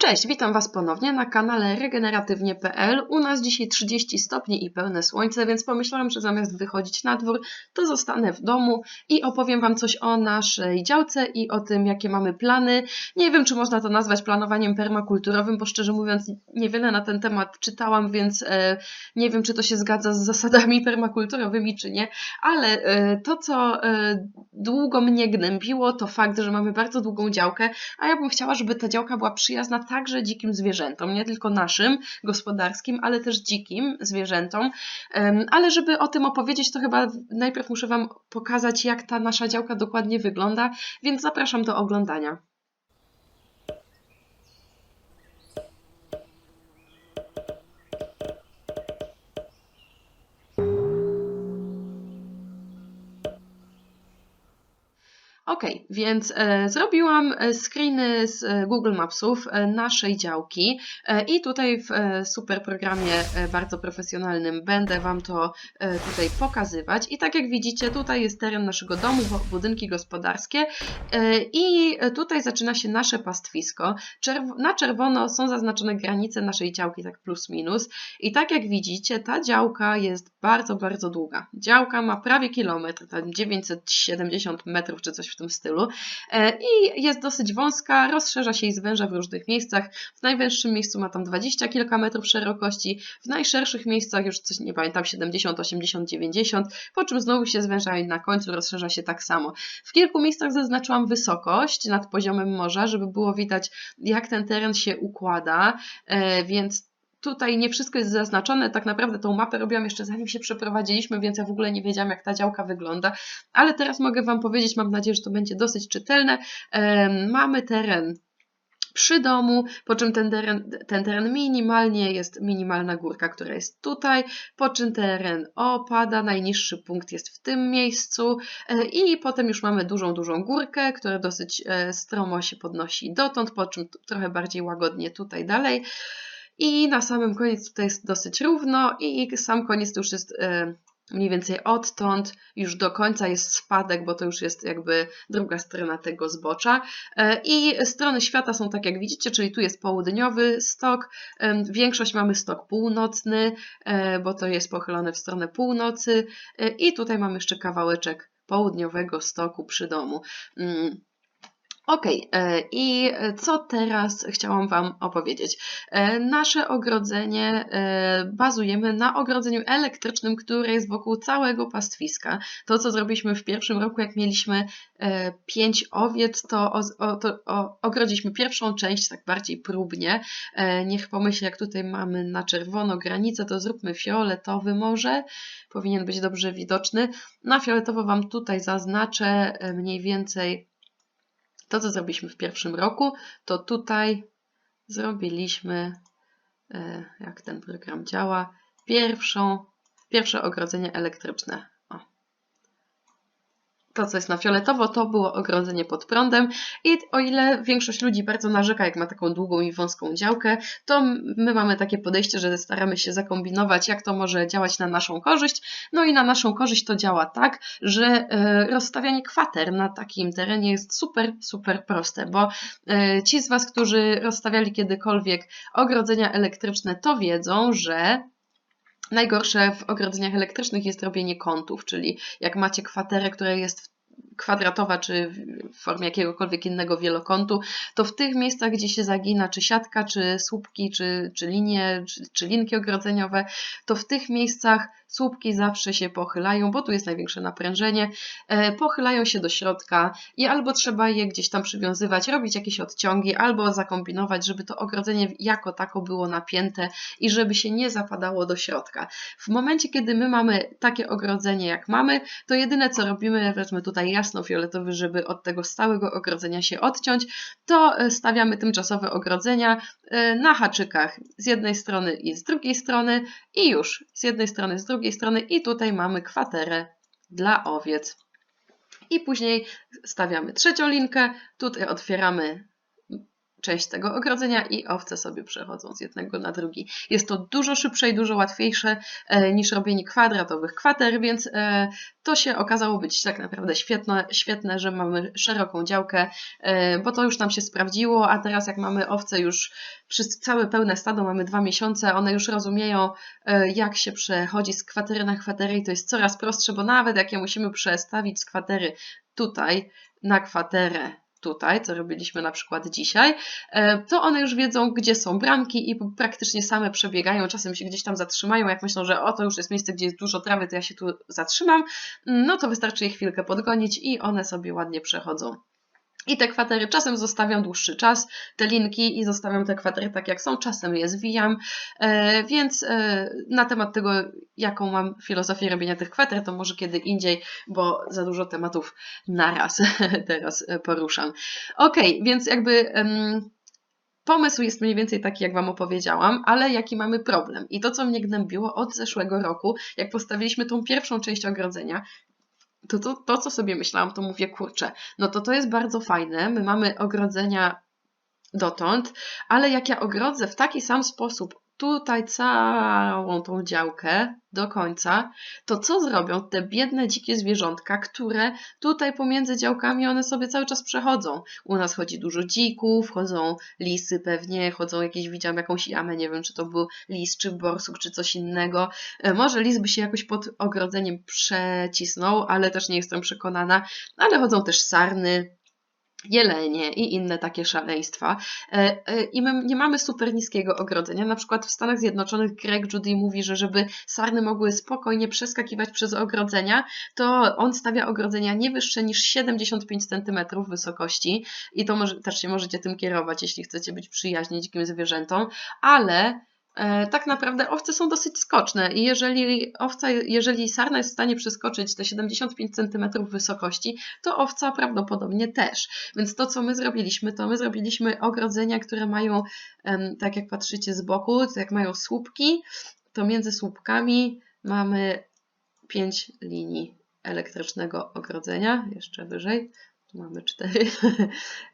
Cześć, witam Was ponownie na kanale regeneratywnie.pl. U nas dzisiaj 30 stopni i pełne słońce, więc pomyślałam, że zamiast wychodzić na dwór, to zostanę w domu i opowiem Wam coś o naszej działce i o tym, jakie mamy plany. Nie wiem, czy można to nazwać planowaniem permakulturowym, bo szczerze mówiąc, niewiele na ten temat czytałam, więc e, nie wiem, czy to się zgadza z zasadami permakulturowymi, czy nie, ale e, to, co e, długo mnie gnębiło, to fakt, że mamy bardzo długą działkę, a ja bym chciała, żeby ta działka była przyjazna także dzikim zwierzętom, nie tylko naszym, gospodarskim, ale też dzikim zwierzętom. Ale żeby o tym opowiedzieć, to chyba najpierw muszę Wam pokazać, jak ta nasza działka dokładnie wygląda, więc zapraszam do oglądania. Ok, więc e, zrobiłam e, screeny z e, Google Mapsów naszej działki i tutaj w super programie bardzo profesjonalnym będę Wam to tutaj pokazywać. I tak jak widzicie, tutaj jest teren naszego domu, budynki gospodarskie i tutaj zaczyna się nasze pastwisko. Na czerwono są zaznaczone granice naszej działki, tak plus minus. I tak jak widzicie, ta działka jest bardzo, bardzo długa. Działka ma prawie kilometr, tam 970 metrów czy coś w tym stylu. E, I jest dosyć wąska, rozszerza się i zwęża w różnych miejscach. W najwęższym miejscu ma tam 20 kilka metrów szerokości, w najszerszych miejscach już coś nie pamiętam, 70, 80, 90, po czym znowu się zwęża i na końcu rozszerza się tak samo. W kilku miejscach zaznaczyłam wysokość nad poziomem morza, żeby było widać, jak ten teren się układa, e, więc Tutaj nie wszystko jest zaznaczone, tak naprawdę tą mapę robiłam jeszcze zanim się przeprowadziliśmy, więc ja w ogóle nie wiedziałam jak ta działka wygląda, ale teraz mogę Wam powiedzieć, mam nadzieję, że to będzie dosyć czytelne. Mamy teren przy domu, po czym ten teren, ten teren minimalnie jest minimalna górka, która jest tutaj, po czym teren opada, najniższy punkt jest w tym miejscu e, i potem już mamy dużą, dużą górkę, która dosyć e, stromo się podnosi dotąd, po czym trochę bardziej łagodnie tutaj dalej. I na samym koniec tutaj jest dosyć równo i sam koniec to już jest e, mniej więcej odtąd już do końca jest spadek, bo to już jest jakby druga strona tego zbocza. E, I strony świata są tak jak widzicie, czyli tu jest południowy stok, em, większość mamy stok północny, e, bo to jest pochylone w stronę północy e, i tutaj mamy jeszcze kawałeczek południowego stoku przy domu. Okej, e, i co teraz chciałam Wam opowiedzieć? E, Nasze ogrodzenie e, bazujemy na ogrodzeniu elektrycznym, które jest wokół całego pastwiska. To, co zrobiliśmy w pierwszym roku, jak mieliśmy pięć owiec, to, o, to o, ogrodziliśmy pierwszą część tak bardziej próbnie. Niech pomyśl, jak tutaj mamy na czerwono granicę, to zróbmy fioletowy może. Powinien być dobrze widoczny. Na fioletowo Wam tutaj zaznaczę mniej więcej to, co zrobiliśmy w pierwszym roku, to tutaj zrobiliśmy, e, jak ten program działa, pierwszą, pierwsze ogrodzenie elektryczne. To, co jest na fioletowo, to było ogrodzenie pod prądem i o ile większość ludzi bardzo narzeka, jak ma taką długą i wąską działkę, to my mamy takie podejście, że staramy się zakombinować, jak to może działać na naszą korzyść. No i na naszą korzyść to działa tak, że e, rozstawianie kwater na takim terenie jest super, super proste, bo e, ci z Was, którzy rozstawiali kiedykolwiek ogrodzenia elektryczne, to wiedzą, że Najgorsze w ogrodzeniach elektrycznych jest robienie kątów, czyli jak macie kwaterę, która jest kwadratowa, czy w formie jakiegokolwiek innego wielokątu, to w tych miejscach, gdzie się zagina czy siatka, czy słupki, czy, czy linie, czy, czy linki ogrodzeniowe, to w tych miejscach słupki zawsze się pochylają, bo tu jest największe naprężenie, e, pochylają się do środka i albo trzeba je gdzieś tam przywiązywać, robić jakieś odciągi, albo zakombinować, żeby to ogrodzenie jako tako było napięte i żeby się nie zapadało do środka. W momencie, kiedy my mamy takie ogrodzenie, jak mamy, to jedyne co robimy, wezmę tutaj jasno-fioletowy, żeby od tego stałego ogrodzenia się odciąć, to e, stawiamy tymczasowe ogrodzenia e, na haczykach. Z jednej strony i z drugiej strony i już. Z jednej strony, z drugiej strony i tutaj mamy kwaterę dla owiec. I później stawiamy trzecią linkę, tutaj otwieramy część tego ogrodzenia i owce sobie przechodzą z jednego na drugi. Jest to dużo szybsze i dużo łatwiejsze e, niż robienie kwadratowych kwater, więc e, to się okazało być tak naprawdę świetne, świetne że mamy szeroką działkę, e, bo to już nam się sprawdziło, a teraz jak mamy owce już przez całe pełne stado, mamy dwa miesiące, one już rozumieją jak się przechodzi z kwatery na kwatery i to jest coraz prostsze, bo nawet jak je musimy przestawić z kwatery tutaj na kwaterę tutaj, co robiliśmy na przykład dzisiaj, e, to one już wiedzą, gdzie są bramki i praktycznie same przebiegają, czasem się gdzieś tam zatrzymają, jak myślą, że o, to już jest miejsce, gdzie jest dużo trawy, to ja się tu zatrzymam, no to wystarczy je chwilkę podgonić i one sobie ładnie przechodzą. I te kwatery czasem zostawiam dłuższy czas, te linki i zostawiam te kwatery tak jak są, czasem je zwijam, e, więc e, na temat tego, jaką mam filozofię robienia tych kwater, to może kiedy indziej, bo za dużo tematów naraz teraz e, poruszam. Ok, więc jakby pomysł jest mniej więcej taki, jak Wam opowiedziałam, ale jaki mamy problem? I to, co mnie gnębiło od zeszłego roku, jak postawiliśmy tą pierwszą część ogrodzenia, to, to, to, co sobie myślałam, to mówię, kurczę, no to to jest bardzo fajne, my mamy ogrodzenia dotąd, ale jak ja ogrodzę w taki sam sposób tutaj całą tą działkę do końca, to co zrobią te biedne dzikie zwierzątka, które tutaj pomiędzy działkami one sobie cały czas przechodzą? U nas chodzi dużo dzików, chodzą lisy pewnie, chodzą jakieś, widziałam jakąś jamę, nie wiem czy to był lis, czy borsuk, czy coś innego. E, może lis by się jakoś pod ogrodzeniem przecisnął, ale też nie jestem przekonana. Ale chodzą też sarny, jelenie i inne takie szaleństwa. E, e, I my nie mamy super niskiego ogrodzenia. Na przykład w Stanach Zjednoczonych Greg Judy mówi, że żeby sarny mogły spokojnie przeskakiwać przez ogrodzenia, to on stawia ogrodzenia nie wyższe niż 75 cm wysokości i to może, też się możecie tym kierować, jeśli chcecie być przyjaźni dzikim zwierzętom, ale tak naprawdę owce są dosyć skoczne i jeżeli owca, jeżeli sarna jest w stanie przeskoczyć te 75 cm wysokości, to owca prawdopodobnie też. Więc to, co my zrobiliśmy, to my zrobiliśmy ogrodzenia, które mają, tak jak patrzycie z boku, to jak mają słupki, to między słupkami mamy 5 linii elektrycznego ogrodzenia, jeszcze wyżej, mamy 4,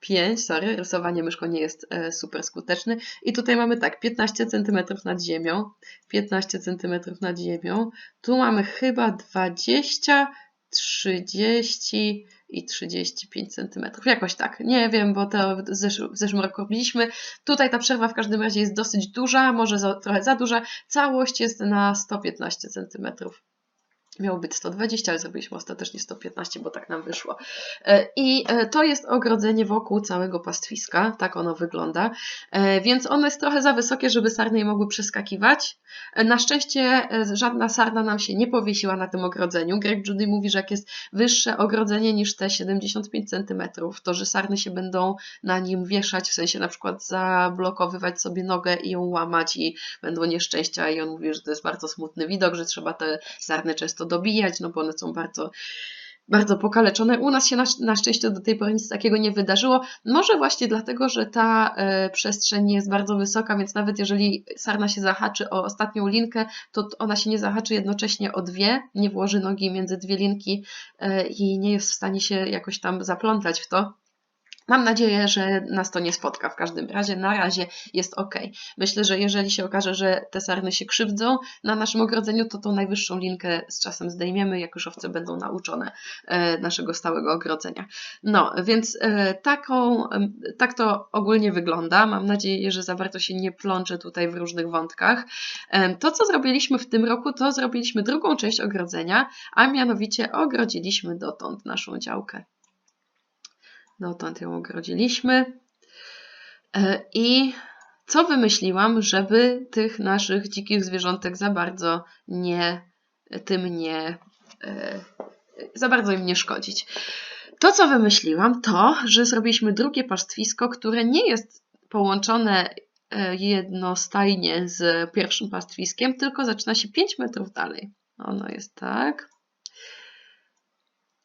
5, sorry, rysowanie myszką nie jest e, super skuteczny. I tutaj mamy tak, 15 cm nad ziemią, 15 cm nad ziemią. Tu mamy chyba 20, 30 i 35 cm. Jakoś tak, nie wiem, bo to w zeszłym roku robiliśmy. Tutaj ta przerwa w każdym razie jest dosyć duża, może za, trochę za duża. Całość jest na 115 cm. Miało być 120, ale zrobiliśmy ostatecznie 115, bo tak nam wyszło. E, I e, to jest ogrodzenie wokół całego pastwiska, tak ono wygląda. E, więc ono jest trochę za wysokie, żeby sarny je mogły przeskakiwać. Na szczęście żadna sarna nam się nie powiesiła na tym ogrodzeniu. Greg Judy mówi, że jak jest wyższe ogrodzenie niż te 75 cm, to że sarny się będą na nim wieszać, w sensie na przykład zablokowywać sobie nogę i ją łamać i będą nieszczęścia. I on mówi, że to jest bardzo smutny widok, że trzeba te sarny często to dobijać, no bo one są bardzo bardzo pokaleczone. U nas się na, na, szczęście do tej pory nic takiego nie wydarzyło. Może właśnie dlatego, że ta e, przestrzeń jest bardzo wysoka, więc nawet jeżeli sarna się zahaczy o ostatnią linkę, to ona się nie zahaczy jednocześnie o dwie, nie włoży nogi między dwie linki e, i nie jest w stanie się jakoś tam zaplątać w to. Mam nadzieję, że nas to nie spotka. W każdym razie na razie jest ok. Myślę, że jeżeli się okaże, że te sarny się krzywdzą na naszym ogrodzeniu, to tą najwyższą linkę z czasem zdejmiemy, jak już owce będą nauczone e, naszego stałego ogrodzenia. No, więc e, taką, tak to ogólnie wygląda. Mam nadzieję, że za bardzo się nie plączę tutaj w różnych wątkach. To, co zrobiliśmy w tym roku, to zrobiliśmy drugą część ogrodzenia, a mianowicie ogrodziliśmy dotąd naszą działkę. Dotąd ją ogrodziliśmy. E, I co wymyśliłam, żeby tych naszych dzikich zwierzątek za bardzo nie, tym nie, e, za bardzo im nie szkodzić. To, co wymyśliłam, to, że zrobiliśmy drugie pastwisko, które nie jest połączone e, jednostajnie z pierwszym pastwiskiem, tylko zaczyna się 5 metrów dalej. Ono jest tak.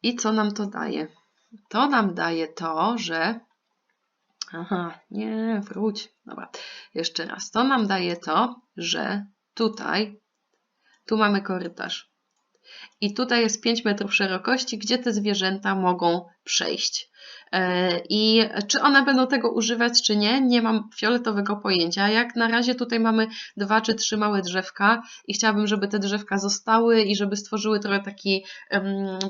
I co nam to daje? To nam daje to, że. Aha, nie, wróć. Dobra, jeszcze raz. To nam daje to, że tutaj, tu mamy korytarz. I tutaj jest 5 metrów szerokości, gdzie te zwierzęta mogą przejść. E, I czy one będą tego używać, czy nie, nie mam fioletowego pojęcia. Jak na razie tutaj mamy dwa czy trzy małe drzewka i chciałabym, żeby te drzewka zostały i żeby stworzyły trochę taki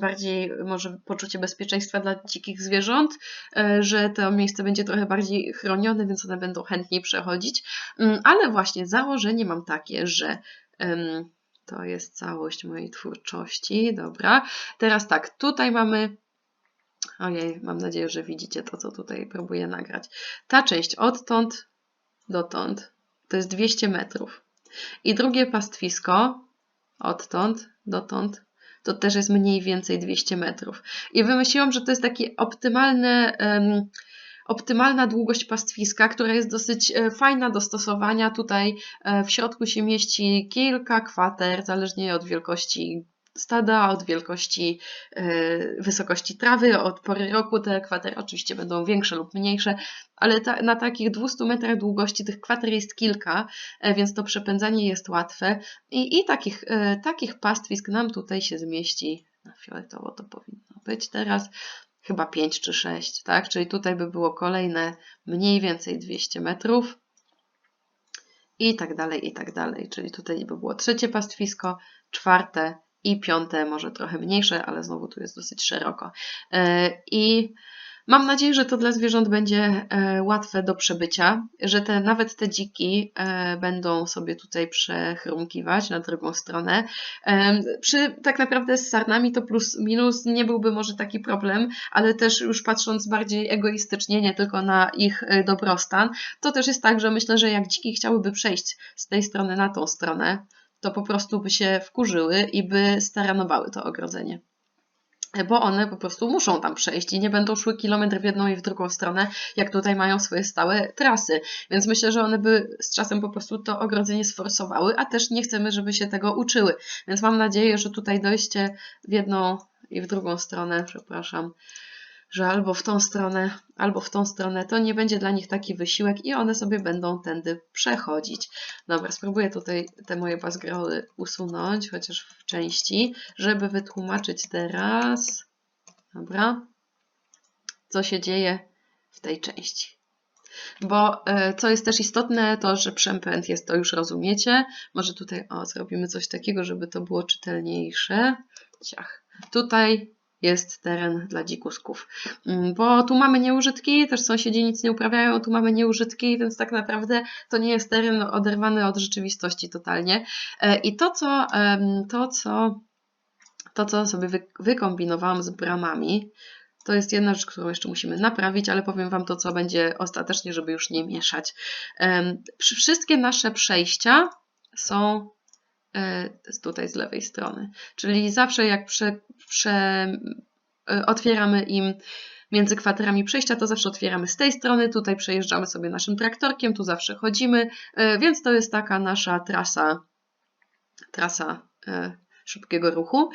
bardziej może poczucie bezpieczeństwa dla dzikich zwierząt, e, że to miejsce będzie trochę bardziej chronione, więc one będą chętniej przechodzić. Um, ale właśnie założenie mam takie, że to jest całość mojej twórczości. Dobra. Teraz tak, tutaj mamy Ojej, mam nadzieję, że widzicie to, co tutaj próbuję nagrać. Ta część odtąd dotąd to jest 200 metrów. I drugie pastwisko odtąd dotąd to też jest mniej więcej 200 metrów. I wymyśliłam, że to jest taki optymalny, um, optymalna długość pastwiska, która jest dosyć e, fajna do stosowania. Tutaj e, w środku się mieści kilka kwater, zależnie od wielkości stada, od wielkości, e, wysokości trawy, od pory roku te kwatery oczywiście będą większe lub mniejsze, ale ta, na takich 200 metrach długości tych kwater jest kilka, e, więc to przepędzanie jest łatwe i, i takich, e, takich pastwisk nam tutaj się zmieści, na fioletowo to powinno być teraz, chyba 5 czy 6, tak? Czyli tutaj by było kolejne mniej więcej 200 metrów i tak dalej, i tak dalej. Czyli tutaj by było trzecie pastwisko, czwarte, i piąte może trochę mniejsze, ale znowu tu jest dosyć szeroko. E, I mam nadzieję, że to dla zwierząt będzie e, łatwe do przebycia, że te, nawet te dziki e, będą sobie tutaj przechrumkiwać na drugą stronę. Przy tak naprawdę z sarnami to plus minus nie byłby może taki problem, ale też już patrząc bardziej egoistycznie, nie tylko na ich dobrostan, to też jest tak, że myślę, że jak dziki chciałyby przejść z tej strony na tą stronę, to po prostu by się wkurzyły i by staranowały to ogrodzenie. Bo one po prostu muszą tam przejść i nie będą szły kilometr w jedną i w drugą stronę, jak tutaj mają swoje stałe trasy. Więc myślę, że one by z czasem po prostu to ogrodzenie sforsowały, a też nie chcemy, żeby się tego uczyły. Więc mam nadzieję, że tutaj dojście w jedną i w drugą stronę, przepraszam, że albo w tą stronę, albo w tą stronę, to nie będzie dla nich taki wysiłek i one sobie będą tędy przechodzić. Dobra, spróbuję tutaj te moje bazgroły usunąć, chociaż w części, żeby wytłumaczyć teraz, dobra, co się dzieje w tej części. Bo e, co jest też istotne, to że przepęd jest, to już rozumiecie. Może tutaj o, zrobimy coś takiego, żeby to było czytelniejsze. Ciach. Tutaj jest teren dla dzikusków. Mm, bo tu mamy nieużytki, też sąsiedzi nic nie uprawiają, tu mamy nieużytki, więc tak naprawdę to nie jest teren oderwany od rzeczywistości totalnie. E, I to, co, to, co, to, co sobie wykombinowałam z bramami, to jest jedna rzecz, którą jeszcze musimy naprawić, ale powiem Wam to, co będzie ostatecznie, żeby już nie mieszać. Wszystkie nasze przejścia są tutaj z lewej strony. Czyli zawsze jak prze, prze, e, otwieramy im między kwaterami przejścia, to zawsze otwieramy z tej strony, tutaj przejeżdżamy sobie naszym traktorkiem, tu zawsze chodzimy, e, więc to jest taka nasza trasa, trasa szybkiego ruchu.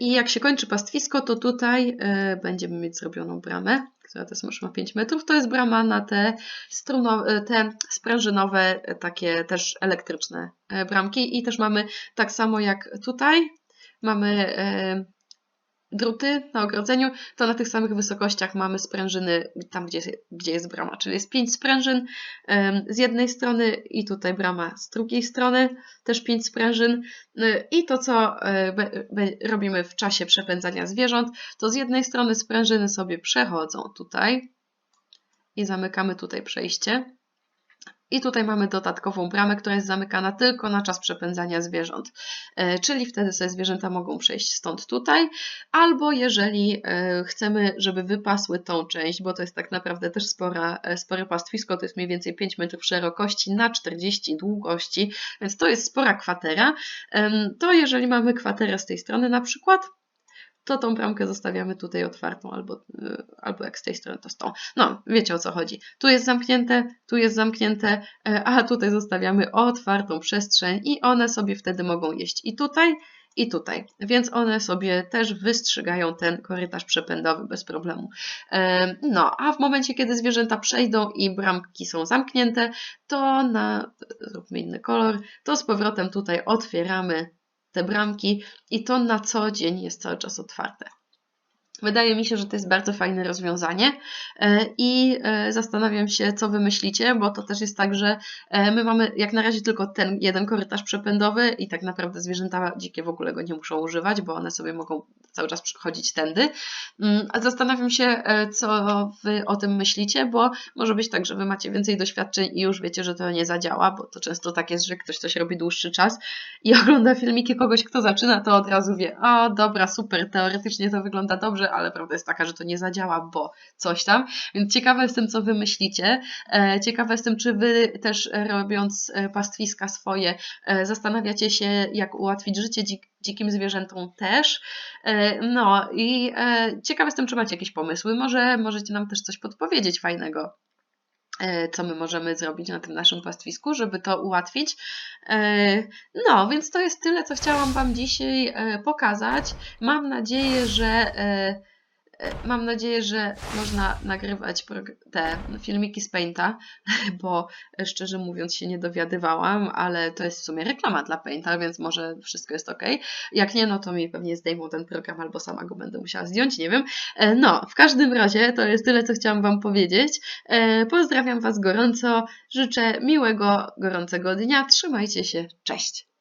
I jak się kończy pastwisko, to tutaj będziemy mieć zrobioną bramę która już ma 5 metrów, to jest brama na te, struno, te sprężynowe, takie też elektryczne e, bramki. I też mamy tak samo jak tutaj, mamy e, druty na ogrodzeniu, to na tych samych wysokościach mamy sprężyny tam, gdzie, gdzie jest brama, czyli jest pięć sprężyn z jednej strony i tutaj brama z drugiej strony, też pięć sprężyn. I to, co e, robimy w czasie przepędzania zwierząt, to z jednej strony sprężyny sobie przechodzą tutaj i zamykamy tutaj przejście, i tutaj mamy dodatkową bramę, która jest zamykana tylko na czas przepędzania zwierząt. E, czyli wtedy sobie zwierzęta mogą przejść stąd tutaj, albo jeżeli e, chcemy, żeby wypasły tą część, bo to jest tak naprawdę też spora, e, spore pastwisko, to jest mniej więcej 5 metrów szerokości na 40 długości, więc to jest spora kwatera, to jeżeli mamy kwaterę z tej strony na przykład, to tą bramkę zostawiamy tutaj otwartą, albo, y, albo jak z tej strony, to z tą. No, wiecie o co chodzi. Tu jest zamknięte, tu jest zamknięte, e, a tutaj zostawiamy otwartą przestrzeń i one sobie wtedy mogą jeść i tutaj, i tutaj, więc one sobie też wystrzygają ten korytarz przepędowy bez problemu. E, no, a w momencie, kiedy zwierzęta przejdą i bramki są zamknięte, to na, zróbmy inny kolor, to z powrotem tutaj otwieramy te bramki i to na co dzień jest cały czas otwarte. Wydaje mi się, że to jest bardzo fajne rozwiązanie e, i e, zastanawiam się, co wy myślicie, bo to też jest tak, że e, my mamy jak na razie tylko ten jeden korytarz przepędowy i tak naprawdę zwierzęta dzikie w ogóle go nie muszą używać, bo one sobie mogą cały czas chodzić tędy. Mm, a zastanawiam się, co wy o tym myślicie, bo może być tak, że wy macie więcej doświadczeń i już wiecie, że to nie zadziała, bo to często tak jest, że ktoś coś robi dłuższy czas i ogląda filmiki kogoś, kto zaczyna, to od razu wie, o dobra, super, teoretycznie to wygląda dobrze, ale prawda jest taka, że to nie zadziała, bo coś tam. Więc ciekawa jestem, co wy myślicie. E, ciekawa jestem, czy wy też e, robiąc e, pastwiska swoje, zastanawiacie się, jak ułatwić życie dzik dzikim zwierzętom też. No i ciekawa jestem, czy macie jakieś pomysły. Może możecie nam też coś podpowiedzieć fajnego co my możemy zrobić na tym naszym pastwisku, żeby to ułatwić. No, więc to jest tyle, co chciałam Wam dzisiaj pokazać. Mam nadzieję, że E, mam nadzieję, że można nagrywać te filmiki z Painta, bo e, szczerze mówiąc się nie dowiadywałam, ale to jest w sumie reklama dla Painta, więc może wszystko jest ok. Jak nie, no to mi pewnie zdejmą ten program albo sama go będę musiała zdjąć, nie wiem. E, no, w każdym razie to jest tyle, co chciałam Wam powiedzieć. Pozdrawiam Was gorąco, życzę miłego, gorącego dnia, trzymajcie się, cześć!